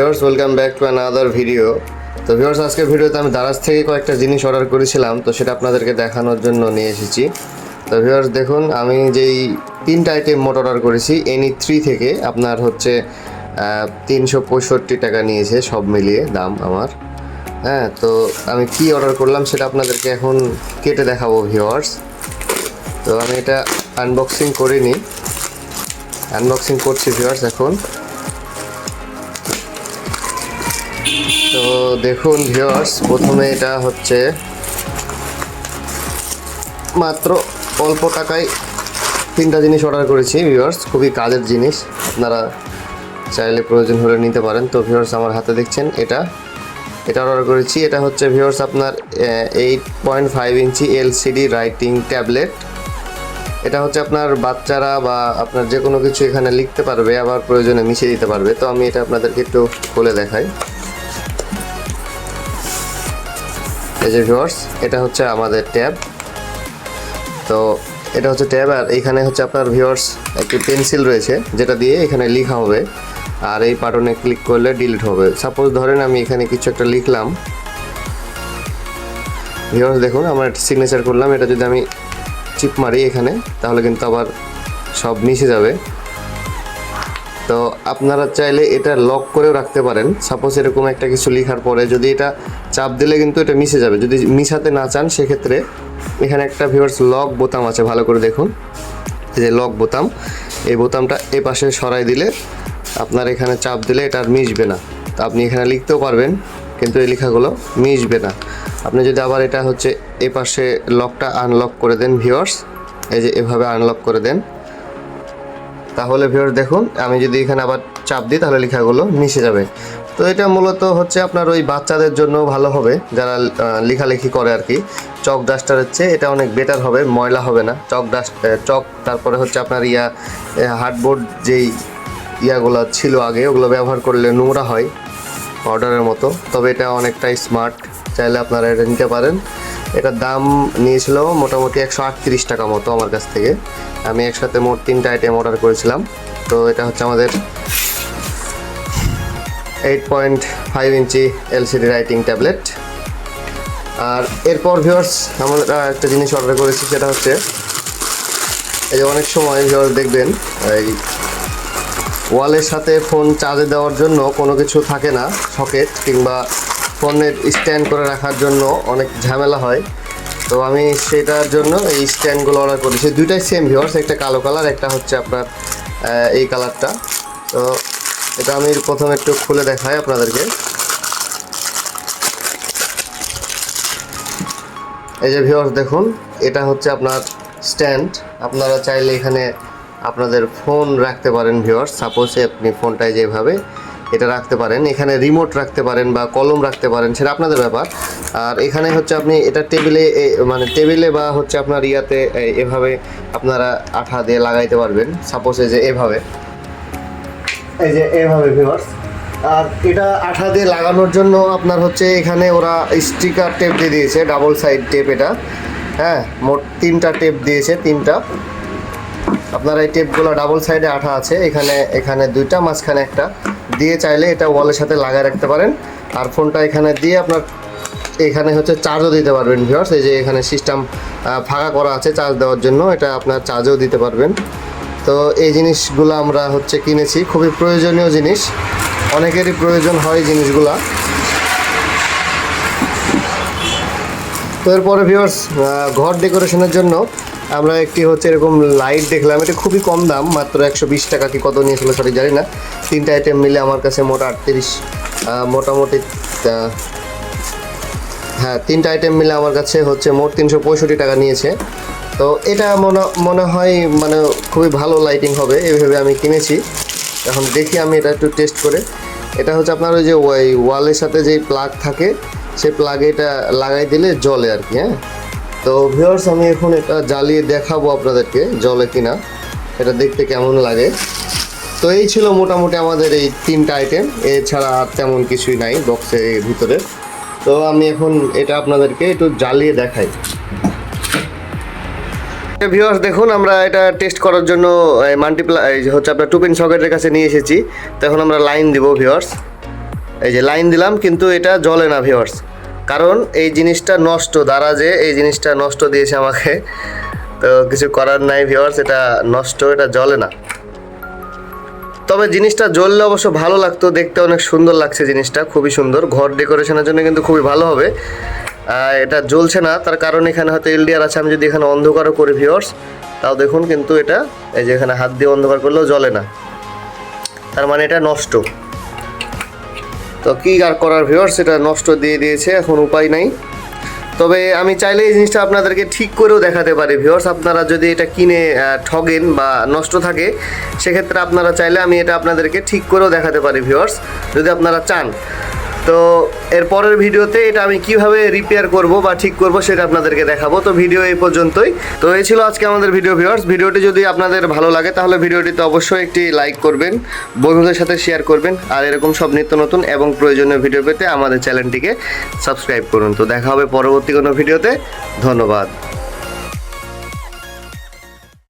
Viewers welcome back to another video তো viewers আজকের ভিডিওতে আমি দারাজ থেকে কয়েকটা জিনিস অর্ডার করেছিলাম, তো সেটা আপনাদেরকে দেখানোর জন্য নিয়ে এসেছি। তো ভিউয়ার্স দেখুন, আমি যেই তিনটা আইটেম মোট অর্ডার করেছি এনি থ্রি থেকে আপনার হচ্ছে তিনশো পঁয়ষট্টি টাকা নিয়েছে সব মিলিয়ে দাম আমার। হ্যাঁ তো আমি কি অর্ডার করলাম সেটা আপনাদেরকে এখন কেটে দেখাবো ভিউয়ার্স তো আমি এটা আনবক্সিং করিনি। আনবক্সিং করছি ভিউয়ার্স এখন। তো দেখুন ভিউয়ার্স প্রথমে এটা হচ্ছে মাত্র অল্প টাকায় তিনটা জিনিস অর্ডার করেছি ভিউয়ার্স খুবই কাজের জিনিস, আপনারা চাইলে প্রয়োজন হলে নিতে পারেন। তো ভিউয়ার্স আমার হাতে দেখছেন এটা এটা অর্ডার করেছি। এটা হচ্ছে ভিউয়ার্স আপনার eight point five inch LCD writing tablet এটা হচ্ছে আপনার বাচ্চারা বা আপনার যে কোনো কিছু এখানে লিখতে পারবে, আবার প্রয়োজনে মিশিয়ে দিতে পারবে। তো আমি এটা আপনাদেরকে একটু খুলে দেখাই। এই যে ভিউয়ার্স এটা হচ্ছে আমাদের ট্যাব। তো এটা হচ্ছে ট্যাব, আর এখানে হচ্ছে আপনার ভিউয়ার্স একটি পেন্সিল রয়েছে, যেটা দিয়ে এখানে লেখা হবে। আর এই বাটনে ক্লিক করলে ডিলিট হবে। সাপোজ ধরেন আমি এখানে কিছু একটা লিখলাম। ভিউয়ার্স দেখুন, আমার একটা সিগনেচার করলাম। এটা যদি আমি চিপ মারি এখানে, তাহলে কিন্তু আবার সব মিশে যাবে। তো আপনারা চাইলে এটা লক করেও রাখতে পারেন। সাপোজ এরকম একটা কিছু লেখার পরে যদি এটা চাপ দিলে কিন্তু এটা মিশে যাবে। যদি মিশাতে না চান, সেক্ষেত্রে এখানে একটা ভিউয়ার্স লক বোতাম আছে, ভালো করে দেখুন। এই যে লক বোতাম, এই বোতামটা এ পাশে সরাই দিলে আপনার এখানে চাপ দিলে এটা আর মিশবে না। তো আপনি এখানে লিখতেও পারবেন, কিন্তু এই লেখাগুলো মিশবে না। আপনি যদি আবার এটা হচ্ছে এ পাশে লকটা আনলক করে দেন ভিউয়ার্স এই যে এভাবে আনলক করে দেন। তাহলে ভিউয়ার দেখুন, আমি যদি এখানে আবার চাপ দিই, তাহলে লেখাগুলো মিশে যাবে। তো এটা মূলত হচ্ছে আপনার ওই বাচ্চাদের জন্য ভালো হবে, যারা লেখালেখি করে আর কি। চক ডাস্টারের চেয়ে এটা অনেক বেটার হবে, ময়লা হবে না। চক ডাস্ট চক, তারপরে হচ্ছে আপনার ইয়া হার্ডবোর্ড যেই ইয়াগুলো ছিল আগে, ওগুলো ব্যবহার করলে নোংরা হয় অর্ডারের মতো। তবে এটা অনেকটাই স্মার্ট চাইলে আপনারা এটা নিতে পারেন। এটার দাম নিয়েছিল মোটামুটি একশো আটত্রিশ টাকা মতো আমার কাছ থেকে। আমি একসাথে মোট তিনটা আইটেম অর্ডার করেছিলাম। তো এটা হচ্ছে আমাদের eight point five inch LCD writing tablet আর এরপর ভিউয়ার্স আমরা একটা জিনিস অর্ডার করেছি, সেটা হচ্ছে এই যে অনেক সময় ভিউয়ার্স দেখবেন, এই ওয়ালের সাথে ফোন চার্জে দেওয়ার জন্য কোনো কিছু থাকে না সকেট কিংবা ফোনের স্ট্যান্ড করে রাখার জন্য অনেক ঝামেলা হয়। তো আমি সেটার জন্য এই স্ট্যান্ডগুলো অর্ডার করেছি দুইটাই সেম ভিওর্স একটা কালো কালার একটা হচ্ছে আপনার এই কালারটা তো এটা আমি প্রথমে একটু খুলে দেখাই আপনাদেরকে। এই যে ভিউয়ার্স দেখুন, এটা হচ্ছে আপনার স্ট্যান্ড আপনারা চাইলে এখানে আপনাদের ফোন রাখতে পারেন ভিউয়ার্স সাপোজে আপনি ফোনটায় যেভাবে এটা রাখতে পারেন, এখানে রিমোট রাখতে পারেন বা কলম রাখতে পারেন, সেটা আপনাদের ব্যাপার। আর এখানে হচ্ছে আপনি এটা টেবিলে মানে টেবিলে বা হচ্ছে আপনার ইয়াতে এভাবে আপনারা আঠা দিয়ে লাগাইতে পারবেন সাপোজে যে এভাবে। এই যে এভাবে ভিউয়ার্স আর এটা আঠা দিয়ে লাগানোর জন্য আপনার হচ্ছে এখানে ওরা স্টিকার টেপ দিয়ে দিয়েছে ডাবল সাইড টেপ এটা। হ্যাঁ মোট তিনটা টেপ দিয়েছে, তিনটা। আপনারা এই টেপগুলো ডাবল সাইডে আঠা আছে, এখানে এখানে দুইটা, মাঝখানে একটা। দিয়ে চাইলে এটা ওয়ালের সাথে লাগায় রাখতে পারেন। আর ফোনটা এখানে দিয়ে আপনার এখানে হচ্ছে চার্জও দিতে পারবেন ভিউয়ার্স এই যে এখানে সিস্টেম ফাঁকা করা আছে চার্জ দেওয়ার জন্য, এটা আপনার চার্জও দিতে পারবেন। তো এই জিনিসগুলো আমরা হচ্ছে কিনেছি, খুবই প্রয়োজনীয় জিনিস। অনেকেরই প্রয়োজন হয় জিনিসগুলা। তো এরপরে ভিউয়ার্স ঘর ডেকোরেশনের জন্য আমরা একটি হচ্ছে এরকম লাইট দেখলাম। এটা খুবই কম দাম, মাত্র একশো বিশ টাকা কি কত নিয়েছিল সঠিক জানি না। তিনটা আইটেম মিলে আমার কাছে মোট আটত্রিশ মোটামুটি হ্যাঁ তিনটা আইটেম মিলে আমার কাছে হচ্ছে মোট তিনশো পঁয়ষট্টি টাকা নিয়েছে। তো এটা মনে মনে হয় মানে খুবই ভালো লাইটিং হবে, এইভাবে আমি কিনেছি। এখন দেখি আমি এটা একটু টেস্ট করে। এটা হচ্ছে আপনার ওই যে ওই ওয়ালের সাথে যেই প্লাগ থাকে, সেই প্লাগে এটা লাগাই দিলে জলে আর কি হ্যাঁ। তো ভিউয়ার্স আমি এখন এটা জ্বালিয়ে দেখাবো আপনাদেরকে, জলে কিনা। এটা দেখতে কেমন লাগে। তো এই ছিল মোটামুটি আমাদের এই তিনটা আইটেম এছাড়া আর তেমন কিছুই নাই বক্সের ভিতরে। তো আমি এখন এটা আপনাদেরকে একটু জ্বালিয়ে দেখাই। ভিউয়ার্স দেখুন, আমরা এটা টেস্ট করার জন্য মাল্টিপ্লাই হচ্ছে আপনার টু পিন সকেটের কাছে নিয়ে এসেছি। তো এখন আমরা লাইন দিব ভিউয়ার্স এই যে লাইন দিলাম, কিন্তু এটা জ্বলে না ভিওয়ার্স কারণ এই জিনিসটা নষ্ট দ্বারা যে এই জিনিসটা নষ্ট দিয়েছে আমাকে, তো কিছু করার নাই ভিওয়ার্স এটা নষ্ট, এটা জ্বলে না। তবে জিনিসটা জ্বললে অবশ্য ভালো লাগতো, দেখতে অনেক সুন্দর লাগছে জিনিসটা, খুবই সুন্দর। ঘর ডেকোরেশনের জন্য কিন্তু খুবই ভালো হবে। এটা জ্বলছে না, তার কারণ এখানে হয়তো এলডিআর আছে, আমি যদি এখানে অন্ধকারও করি ভিওর্স তাও দেখুন কিন্তু এটা, এই যে এখানে হাত দিয়ে অন্ধকার করলেও জ্বলে না। তার মানে এটা নষ্ট। তো কী আর করার ভিওর্স সেটা নষ্ট দিয়ে দিয়েছে, এখন উপায় নাই। তবে আমি চাইলে এই জিনিসটা আপনাদেরকে ঠিক করেও দেখাতে পারি ভিওর্স আপনারা যদি এটা কিনে ঠগেন বা নষ্ট থাকে, সেক্ষেত্রে আপনারা চাইলে আমি এটা আপনাদেরকে ঠিক করেও দেখাতে পারি ভিওর্স যদি আপনারা চান। তো এর পরের ভিডিওতে এটা আমি কীভাবে রিপেয়ার করব বা ঠিক করব সেটা আপনাদেরকে দেখাবো। তো ভিডিও এই পর্যন্তই। তো এই ছিল আজকে আমাদের ভিডিও ভিউয়ার্স ভিডিওটি যদি আপনাদের ভালো লাগে, তাহলে ভিডিওটিতে অবশ্যই একটি লাইক করবেন, বন্ধুদের সাথে শেয়ার করবেন। আর এরকম সব নিত্য নতুন এবং প্রয়োজনীয় ভিডিও পেতে আমাদের চ্যানেলটিকে সাবস্ক্রাইব করুন। তো দেখা হবে পরবর্তী কোনো ভিডিওতে ধন্যবাদ।